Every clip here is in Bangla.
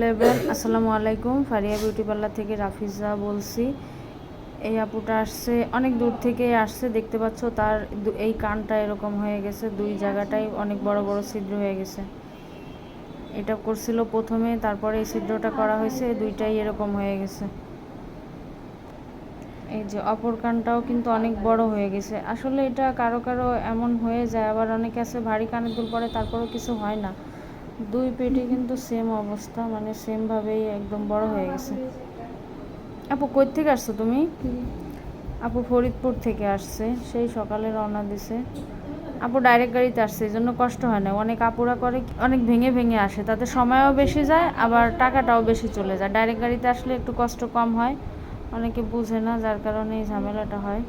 হ্যালো আসসালামু আলাইকুম। ফারিয়া বিউটি পার্লার থেকে রাফিজা বলছি। এই আপুটা আসছে, অনেক দূর থেকে আসছে, দেখতে পাচ্ছ তার এই কানটা এরকম হয়ে গেছে, দুই জায়গাটাই অনেক বড় বড় ছিদ্র হয়ে গেছে। এটা করছিল প্রথমে, তারপরে এই ছিদ্রটা করা হয়েছে দুইটাই এরকম হয়ে গেছে। এই যে অপর কানটাও কিন্তু অনেক বড় হয়ে গেছে। আসলে এটা কারও কারও এমন হয়ে যায়, আবার অনেকে আছে ভারী কানের দুল পরে, তারপরেও কিছু হয় না। দুই পেটে কিন্তু সেম অবস্থা মানে সেম ভাবেই একদম বড় হয়ে গেছে। আপু, কই থেকে আসছো তুমি? আপু, ফরিদপুর থেকে আসছে, সেই সকালে রওনা দিছে। আপু ডাইরেক্ট গাড়িতে আসছে, এই জন্য কষ্ট হয় না। অনেক আপুরা করে অনেক ভেঙে ভেঙে আসে। তাতে সময়ও বেশি যায়, আবার টাকাটাও বেশি চলে যায়। ডাইরেক্ট গাড়িতে আসলে একটু কষ্ট কম হয়। অনেকে বুঝে না, যার কারণে এই ঝামেলাটা হয়।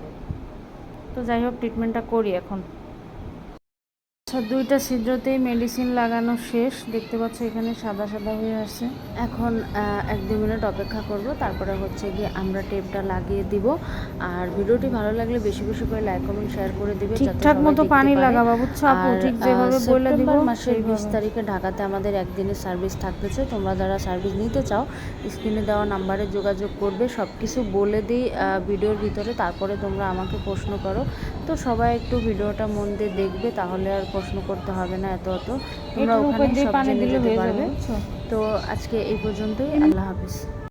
তো যাই হোক ট্রিটমেন্টটা করি এখন। আচ্ছা দুইটা ছিদ্রতেই মেডিসিন লাগানো শেষ। দেখতে পাচ্ছ এখানে সাদা সাদা হয়ে আছে। এখন এক দু মিনিট অপেক্ষা করব। তারপরে হচ্ছে গিয়ে আমরা টেপটা লাগিয়ে দিব। আর ভিডিওটি ভালো লাগলে বেশি বেশি করে লাইক কমেন্ট শেয়ার করে দিবে ঠিকঠাক মতো পানি। লাগাবা, বুঝছ আপু? ঠিক যেভাবে বলে দিব, মাসের বিশ সেইভাবে। তারিখে ঢাকাতে আমাদের একদিনের সার্ভিস থাকতেছে। তোমরা যারা সার্ভিস নিতে চাও স্ক্রিনে দেওয়া নাম্বারে যোগাযোগ করবে। সব কিছু বলে দিই ভিডিওর ভিতরে। তারপরে তোমরা আমাকে প্রশ্ন করো। তো সবাই একটু ভিডিওটা মন দিয়ে দেখবে তাহলে আর প্রশ্ন করতে হবে না এত অত। তোমরা ওখানে সব জেনে যেতে পারবে। তো আজকে এই পর্যন্তই আল্লাহ হাফিজ।